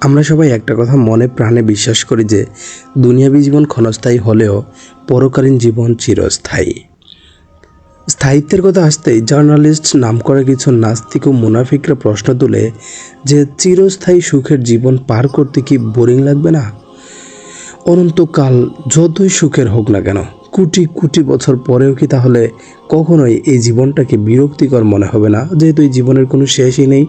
আমরা সবাই একটা কথা মনে প্রাণে বিশ্বাস করি যে দুনিয়াবী জীবন ক্ষণস্থায়ী হলেও পরকালীন জীবন চিরস্থায়ী। স্থায়িত্বের কথা আসতেই জার্নালিস্ট নাম করা কিছু নাস্তিক ও মুনাফিকরা প্রশ্ন তুলে যে চিরস্থায়ী সুখের জীবন পার করতে কি বোরিং লাগবে না? অনন্তকাল যতই সুখের হোক না কেন, কোটি কোটি বছর পরেও কি তাহলে কখনোই এই জীবনটাকে বিরক্তিকর মনে হবে না? যেহেতু এই জীবনের কোনো শেষই নেই।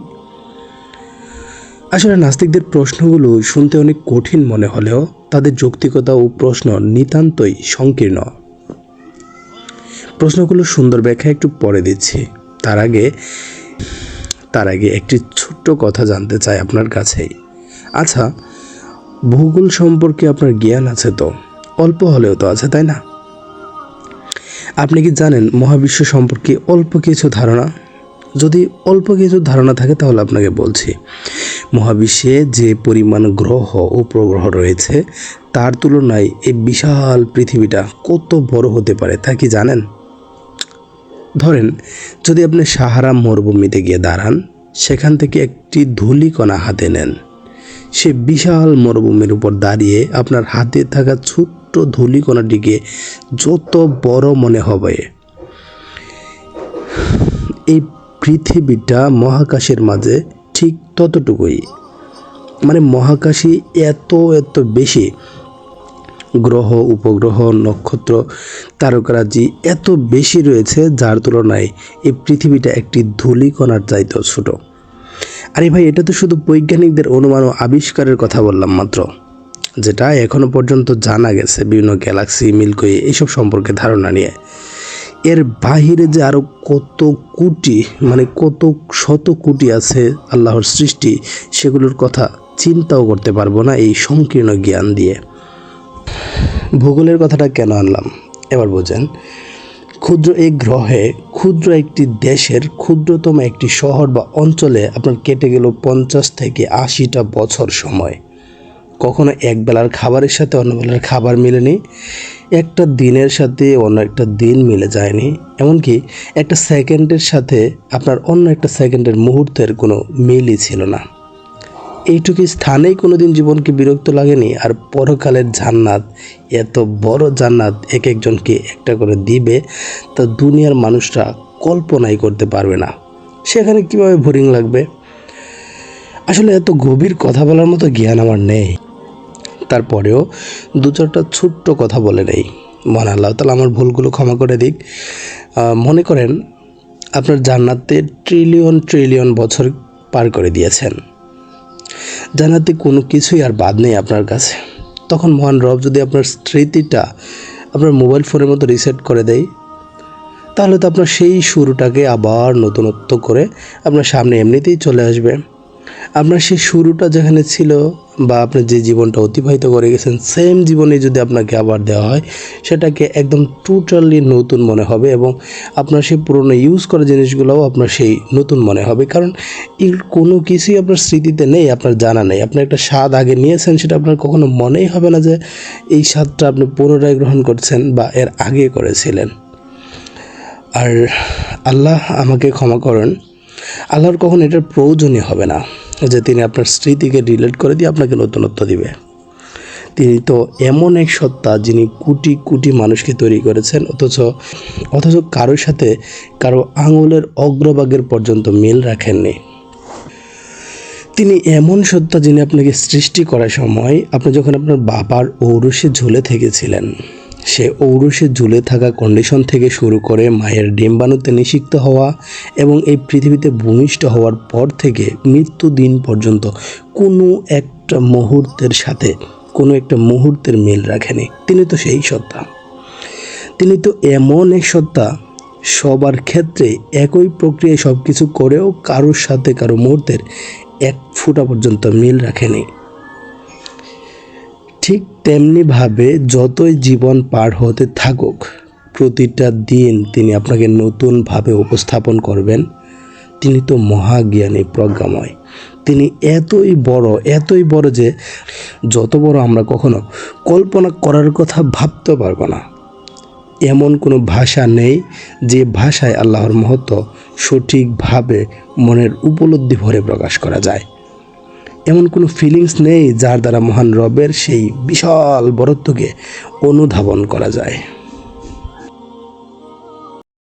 আসলে নাস্তিকদের প্রশ্নগুলো শুনতে অনেক কঠিন মনে হলেও তাদের যৌক্তিকতা ও প্রশ্ন নিতান্তই সংকীর্ণ। প্রশ্নগুলো সুন্দর ব্যাখ্যা একটু পরে দিচ্ছি। তার আগে তার আগে একটি ছোট্ট কথা জানতে চাই আপনার কাছেই আচ্ছা ভূগোল সম্পর্কে আপনার জ্ঞান আছে তো? অল্প হলেও তো আছে, তাই না? আপনি কি জানেন মহাবিশ্ব সম্পর্কে অল্প কিছু ধারণা? যদি অল্প কিছু ধারণা থাকে তাহলে আপনাকে বলছি। মহাবিশ্বে যে পরিমাণ গ্রহ উপগ্রহ রয়েছে, তার তুলনায় এই বিশাল পৃথিবীটা কত বড় হতে পারে তা কি জানেন? ধরেন, যদি আপনি সাহারা মরুভূমিতে গিয়ে দাঁড়ান, সেখান থেকে একটি ধূলিকণা হাতে নেন। সে বিশাল মরুভূমির উপর দাঁড়িয়ে আপনার হাতে থাকা ছোট্ট ধূলিকণাটিকে যত বড় মনে হবে। এই পৃথিবীটা মহাকাশের মাঝে ঠিক ততটুকুই। মানে মহাকাশে এত এত বেশি গ্রহ, উপগ্রহ, নক্ষত্র, তারকারাজি এত বেশি রয়েছে যার তুলনায় এই পৃথিবীটা একটি ধূলিকণার চাইতেও ছোট। আরে ভাই, এটা তো শুধু বৈজ্ঞানিকদের অনুমান ও আবিষ্কারের কথা বললাম মাত্র, যেটা এখনও পর্যন্ত জানা গেছে বিভিন্ন গ্যালাক্সি মিল্কওয়ে এইসব সম্পর্কে ধারণা নিয়ে। এর বাহিরে যে আরও কত কোটি মানে কত শত কোটি আছে আল্লাহর সৃষ্টি, সেগুলোর কথা চিন্তাও করতে পারব না এই সংকীর্ণ জ্ঞান দিয়ে। ভূগোলের কথাটা কেন আনলাম? এবার বোঝেন। ক্ষুদ্র এই গ্রহে, ক্ষুদ্র একটি দেশের, ক্ষুদ্রতম একটি শহর বা অঞ্চলে আপনার কেটে গেল পঞ্চাশ থেকে আশিটা বছর সময়। কখনো এক বেলার খাবারের সাথে অন্য বেলার খাবার মিলেনি? একটা দিনের সাথে অন্য একটা দিন মিলে যায়নি, এমনকি একটা সেকেন্ডের সাথে আপনার অন্য একটা সেকেন্ডের মুহূর্তের কোনো মিলই ছিল না। এইটুকু স্থানেই কোনোদিন জীবনকে বিরক্ত লাগেনি, আর পরকালের জান্নাত, এত বড় জান্নাত এক একজনকে একটা করে দিবে তা দুনিয়ার মানুষরা কল্পনাই করতে পারবে না। সেখানে কীভাবে বোরিং লাগবে? আসলে এত গভীর কথা বলার মতো জ্ঞান আমার নেই। তারপরেও দু চারটা ছোট্ট কথা বলে নেই। মহান আল্লাহ তালা আমার ভুলগুলো ক্ষমা করে দিক। মনে করেন, আপনার জান্নাতে ট্রিলিয়ন ট্রিলিয়ন বছর পার করে দিয়েছেন। জান্নাতে কোনো কিছুই আর বাদ নেই আপনার কাছে। তখন মহান রব যদি আপনার স্মৃতিটা আপনার মোবাইল ফোনের মতো রিসেট করে দেয়, তাহলে তো আপনার সেই শুরুটাকে আবার নতুনত্ব করে আপনার সামনে এমনিতেই চলে আসবে। আপনার সেই শুরুটা যেখানে ছিল বা আপনি যে জীবনটা অতিবাহিত করে গেছেন সেম জীবনে যদি আপনাকে আবার দেওয়া হয়, সেটাকে একদম টোটালি নতুন মনে হবে এবং আপনার সেই পুরনো ইউজ করা জিনিসগুলোও আপনার সেই নতুন মনে হবে। কারণ এর কোনো কিছুই আপনার স্মৃতিতে নেই, আপনার জানা নেই। আপনি একটা স্বাদ আগে নিয়েছেন, সেটা আপনার কখনো মনেই হবে না যে এই স্বাদটা আপনি পুনরায় গ্রহণ করছেন বা এর আগে করেছিলেন। আর আল্লাহ আমাকে ক্ষমা করেন, আল্লাহর কখন এটার প্রয়োজনই হবে না। যে তিনি আপনার স্মৃতিকে রিলেট করে দিয়ে আপনাকে নতুনত্ব দিবে। তিনি তো এমন এক সত্তা যিনি কোটি কোটি মানুষকে তৈরি করেছেন, অথচ অথচ কারোর সাথে কারও আঙুলের অগ্রভাগের পর্যন্ত মিল রাখেননি। তিনি এমন সত্তা যিনি আপনাকে সৃষ্টি করার সময় আপনি যখন আপনার বাবার ঔরসে ঝুলে থেকেছিলেন সে ঔরসে ঝুলে থাকা কন্ডিশন থেকে শুরু করে মায়ের ডিম্বাণুতে নিষিক্ত হওয়া এবং এই পৃথিবীতে ভূমিষ্ঠ হওয়ার পর থেকে মৃত্যু দিন পর্যন্ত কোনো একটা মুহূর্তের সাথে, কোনো একটা মুহূর্তের মিল রাখেনি। তিনি তো সেই সত্তা। তিনি তো এমন এক সত্তা, সবার ক্ষেত্রে একই প্রক্রিয়ায় সব কিছু করেও কারোর সাথে কারও মুহূর্তের এক ফুটা পর্যন্ত মিল রাখেনি। ঠিক তেমনিভাবে যতই জীবন পার হতে থাকুক, প্রতিটা দিন তিনি আপনাকে নতুনভাবে উপস্থাপন করবেন। তিনি তো মহাজ্ঞানী, প্রজ্ঞাময়। তিনি এতই বড় এতই বড় যে যত বড় আমরা কখনো কল্পনা করার কথা ভাবতে পারব না। এমন কোনো ভাষা নেই যে ভাষায় আল্লাহর মহত্ব সঠিকভাবে মনের উপলব্ধি ভরে প্রকাশ করা যায়। এমন কোনো ফিলিংস নেই যার দ্বারা মহান রবের সেই বিশাল বরত্বকে অনুধাবন করা যায়।